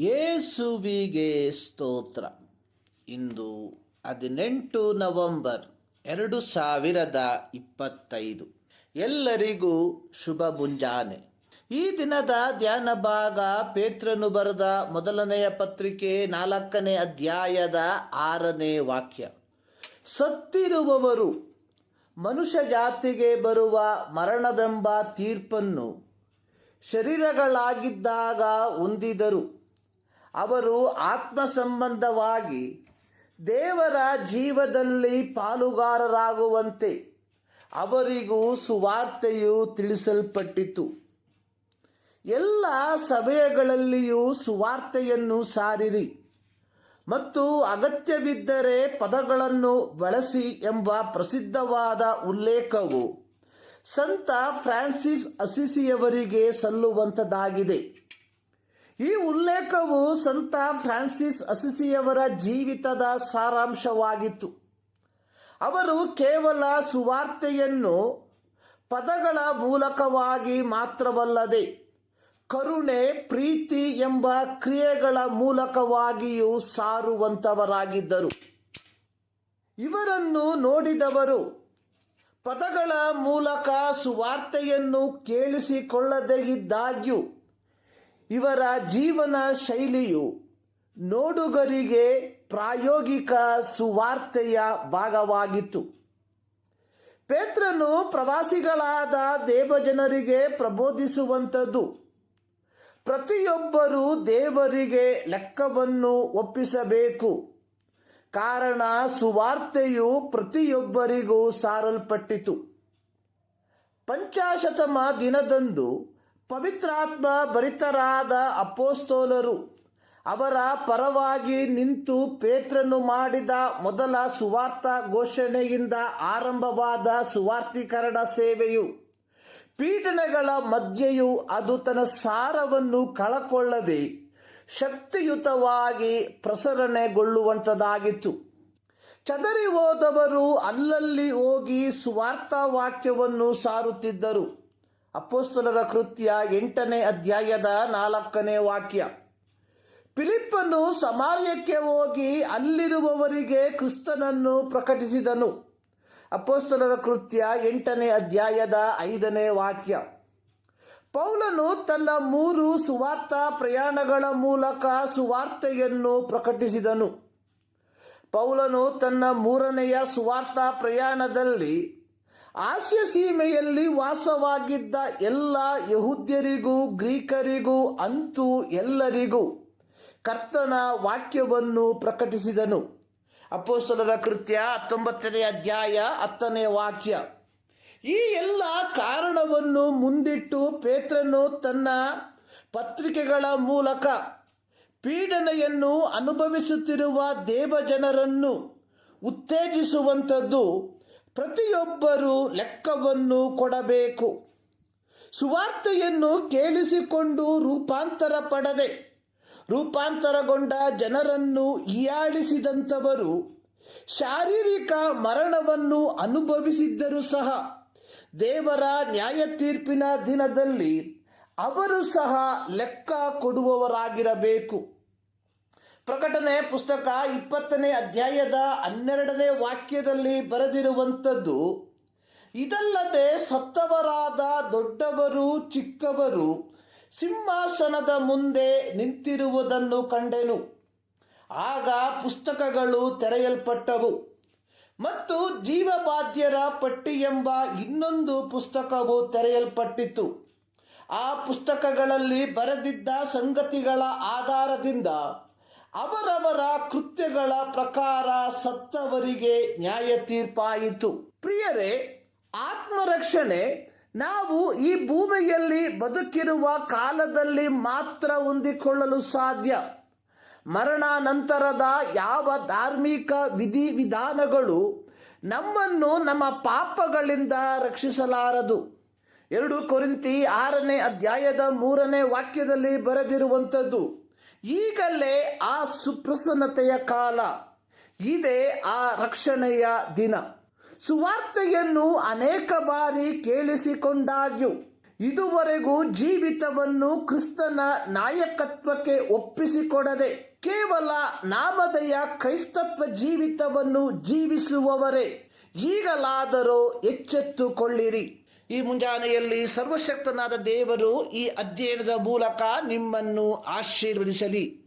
ಯೇಸುವಿಗೆ ಸ್ತೋತ್ರ. ಇಂದು ಹದಿನೆಂಟು ನವೆಂಬರ್ ಎರಡು ಸಾವಿರದ ಇಪ್ಪತ್ತೈದು. ಎಲ್ಲರಿಗೂ ಶುಭ ಮುಂಜಾನೆ. ಈ ದಿನದ ಧ್ಯಾನ ಭಾಗ ಪೇತ್ರನು ಬರೆದ ಮೊದಲನೆಯ ಪತ್ರಿಕೆ ನಾಲ್ಕನೇ ಅಧ್ಯಾಯದ ಆರನೇ ವಾಕ್ಯ. ಸತ್ತಿರುವವರು ಮನುಷ್ಯ ಜಾತಿಗೆ ಬರುವ ಮರಣವೆಂಬ ತೀರ್ಪನ್ನು ಶರೀರಗಳಾಗಿದ್ದಾಗ ಹೊಂದಿದರು. ಅವರು ಆತ್ಮ ಸಂಬಂಧವಾಗಿ ದೇವರ ಜೀವದಲ್ಲಿ ಪಾಲುಗಾರರಾಗುವಂತೆ ಅವರಿಗೂ ಸುವಾರ್ತೆಯು ತಿಳಿಸಲ್ಪಟ್ಟಿತು. ಎಲ್ಲ ಸಭೆಗಳಲ್ಲಿಯೂ ಸುವಾರ್ತೆಯನ್ನು ಸಾರಿರಿ ಮತ್ತು ಅಗತ್ಯವಿದ್ದರೆ ಪದಗಳನ್ನು ಬಳಸಿ ಎಂಬ ಪ್ರಸಿದ್ಧವಾದ ಉಲ್ಲೇಖವು ಸಂತ ಫ್ರಾನ್ಸಿಸ್ ಅಸಿಸಿಯವರಿಗೆ ಸಲ್ಲುವಂಥದ್ದಾಗಿದೆ ಈ ಉಲ್ಲೇಖವು ಸಂತ ಫ್ರಾನ್ಸಿಸ್ ಅಸಿಸಿಯವರ ಜೀವಿತದ ಸಾರಾಂಶವಾಗಿತ್ತು. ಅವರು ಕೇವಲ ಸುವಾರ್ತೆಯನ್ನು ಪದಗಳ ಮೂಲಕವಾಗಿ ಮಾತ್ರವಲ್ಲದೆ ಕರುಣೆ, ಪ್ರೀತಿ ಎಂಬ ಕ್ರಿಯೆಗಳ ಮೂಲಕವಾಗಿಯೂ ಸಾರುವಂತವರಾಗಿದ್ದರು. ಇವರನ್ನು ನೋಡಿದವರು ಪದಗಳ ಮೂಲಕ ಸುವಾರ್ತೆಯನ್ನು ಕೇಳಿಸಿಕೊಳ್ಳದೇ ಇದ್ದಾಗ್ಯೂ ಇವರ ಜೀವನ ಶೈಲಿಯು ನೋಡುಗರಿಗೆ ಪ್ರಾಯೋಗಿಕ ಸುವಾರ್ತೆಯ ಭಾಗವಾಗಿತ್ತು. ಪೇತ್ರನು ಪ್ರವಾಸಿಗಳಾದ ದೇವಜನರಿಗೆ ಪ್ರಬೋಧಿಸುವಂಥದ್ದು. ಪ್ರತಿಯೊಬ್ಬರೂ ದೇವರಿಗೆ ಲೆಕ್ಕವನ್ನು ಒಪ್ಪಿಸಬೇಕು. ಕಾರಣ ಸುವಾರ್ತೆಯು ಪ್ರತಿಯೊಬ್ಬರಿಗೂ ಸಾರಲ್ಪಟ್ಟಿತು. ಪಂಚಾಶತಮ ದಿನದಂದು ಪವಿತ್ರಾತ್ಮ ಭರಿತರಾದ ಅಪೋಸ್ತೋಲರು. ಅವರ ಪರವಾಗಿ ನಿಂತು ಪೇತ್ರನು ಮಾಡಿದ ಮೊದಲ ಸುವಾರ್ಥ ಘೋಷಣೆಯಿಂದ ಆರಂಭವಾದ ಸುವಾರ್ಥೀಕರಣ ಸೇವೆಯು. ಪೀಡನೆಗಳ ಮಧ್ಯೆಯೂ ಅದು ತನ್ನ ಸಾರವನ್ನು ಕಳಕೊಳ್ಳದೆ ಶಕ್ತಿಯುತವಾಗಿ ಪ್ರಸರಣೆಗೊಳ್ಳುವಂಥದ್ದಾಗಿತ್ತು. ಚದರಿ ಹೋದವರು ಅಲ್ಲಲ್ಲಿ ಹೋಗಿ ಸುವಾರ್ಥ ವಾಕ್ಯವನ್ನು ಸಾರುತ್ತಿದ್ದರು. ಅಪೋಸ್ತಲರ ಕೃತ್ಯ ಎಂಟನೇ ಅಧ್ಯಾಯದ ನಾಲ್ಕನೇ ವಾಕ್ಯ. ಫಿಲಿಪ್ಪನು ಸಮಾರ್ಯಕ್ಕೆ ಹೋಗಿ ಅಲ್ಲಿರುವವರಿಗೆ ಕ್ರಿಸ್ತನನ್ನು ಪ್ರಕಟಿಸಿದನು. ಅಪೋಸ್ತಲರ ಕೃತ್ಯ ಎಂಟನೇ ಅಧ್ಯಾಯದ ಐದನೇ ವಾಕ್ಯ. ಪೌಲನು ತನ್ನ ಮೂರು ಸುವಾರ್ಥ ಪ್ರಯಾಣಗಳ ಮೂಲಕ ಸುವಾರ್ತೆಯನ್ನು ಪ್ರಕಟಿಸಿದನು. ಪೌಲನು ತನ್ನ ಮೂರನೆಯ ಸುವಾರ್ಥ ಪ್ರಯಾಣದಲ್ಲಿ ಆಸ್ಯ ಸೀಮೆಯಲ್ಲಿ ವಾಸವಾಗಿದ್ದ ಎಲ್ಲ ಯಹೂದ್ಯರಿಗೂ, ಗ್ರೀಕರಿಗೂ ಅಂತೂ ಎಲ್ಲರಿಗೂ ಕರ್ತನ ವಾಕ್ಯವನ್ನು ಪ್ರಕಟಿಸಿದನು. ಅಪೋಸ್ತಲರ ಕೃತ್ಯ ಹತ್ತೊಂಬತ್ತನೇ ಅಧ್ಯಾಯ ಹತ್ತನೇ ವಾಕ್ಯ. ಈ ಎಲ್ಲ ಕಾರಣವನ್ನು ಮುಂದಿಟ್ಟು ಪೇತ್ರನು ತನ್ನ ಪತ್ರಿಕೆಗಳ ಮೂಲಕ ಪೀಡನೆಯನ್ನು ಅನುಭವಿಸುತ್ತಿರುವ ದೇವಜನರನ್ನು ಉತ್ತೇಜಿಸುವಂಥದ್ದು ಪ್ರತಿಯೊಬ್ಬರೂ ಲೆಕ್ಕವನ್ನು ಕೊಡಬೇಕು. ಸುವಾರ್ತೆಯನ್ನು ಕೇಳಿಸಿಕೊಂಡು ರೂಪಾಂತರ ಪಡದೆ, ರೂಪಾಂತರಗೊಂಡ ಜನರನ್ನು ಹೀಯಾಳಿಸಿದಂಥವರು ಶಾರೀರಿಕ ಮರಣವನ್ನು ಅನುಭವಿಸಿದ್ದರೂ ಸಹ, ದೇವರ ನ್ಯಾಯ ತೀರ್ಪಿನ ದಿನದಲ್ಲಿ ಅವರು ಸಹ ಲೆಕ್ಕ ಕೊಡುವವರಾಗಿರಬೇಕು. ಪ್ರಕಟಣೆ ಪುಸ್ತಕ ಇಪ್ಪತ್ತನೇ ಅಧ್ಯಾಯದ ಹನ್ನೆರಡನೇ ವಾಕ್ಯದಲ್ಲಿ ಬರೆದಿರುವಂಥದ್ದು, ಇದಲ್ಲದೆ ಸತ್ತವರಾದ ದೊಡ್ಡವರು ಚಿಕ್ಕವರು ಸಿಂಹಾಸನದ ಮುಂದೆ ನಿಂತಿರುವುದನ್ನು ಕಂಡೆನು. ಆಗ ಪುಸ್ತಕಗಳು ತೆರೆಯಲ್ಪಟ್ಟವು ಮತ್ತು ಜೀವಬಾಧ್ಯರ ಪಟ್ಟಿ ಎಂಬ ಇನ್ನೊಂದು ಪುಸ್ತಕವು ತೆರೆಯಲ್ಪಟ್ಟಿತು ಆ ಪುಸ್ತಕಗಳಲ್ಲಿ ಬರೆದಿದ್ದ ಸಂಗತಿಗಳ ಆಧಾರದಿಂದ ಅವರವರ ಕೃತ್ಯಗಳ ಪ್ರಕಾರ ಸತ್ತವರಿಗೆ ನ್ಯಾಯ ತೀರ್ಪಾಯಿತು ಪ್ರಿಯರೇ, ಆತ್ಮರಕ್ಷಣೆ, ನಾವು ಈ ಭೂಮಿಯಲ್ಲಿ ಬದುಕಿರುವ ಕಾಲದಲ್ಲಿ ಮಾತ್ರ ಹೊಂದಿಕೊಳ್ಳಲು ಸಾಧ್ಯ. ಮರಣಾನಂತರದ ಯಾವ ಧಾರ್ಮಿಕ ವಿಧಿ ವಿಧಾನಗಳು ನಮ್ಮನ್ನು ನಮ್ಮ ಪಾಪಗಳಿಂದ ರಕ್ಷಿಸಲಾರದು. ಎರಡು ಕೊರಿಂತಿ ಆರನೇ ಅಧ್ಯಾಯದ ಮೂರನೇ ವಾಕ್ಯದಲ್ಲಿ ಬರೆದಿರುವಂಥದ್ದು ಈಗಲೇ ಆ ಸುಪ್ರಸನ್ನತೆಯ ಕಾಲ. ಇದೇ ಆ ರಕ್ಷಣೆಯ ದಿನ. ಸುವಾರ್ತೆಯನ್ನು ಅನೇಕ ಬಾರಿ ಕೇಳಿಸಿಕೊಂಡಾಗ್ಯೂ, ಇದುವರೆಗೂ ಜೀವಿತವನ್ನು ಕ್ರಿಸ್ತನ ನಾಯಕತ್ವಕ್ಕೆ ಒಪ್ಪಿಸಿಕೊಡದೆ, ಕೇವಲ ನಾಮದೆಯ ಕ್ರೈಸ್ತತ್ವ ಜೀವಿತವನ್ನು ಜೀವಿಸುವವರೇ ಈಗಲಾದರೂ ಎಚ್ಚೆತ್ತುಕೊಳ್ಳಿರಿ. ಈ ಮುಂಜಾನೆಯಲ್ಲಿ ಸರ್ವಶಕ್ತನಾದ ದೇವರು ಈ ಅಧ್ಯಯನದ ಮೂಲಕ ನಿಮ್ಮನ್ನು ಆಶೀರ್ವದಿಸಲಿ.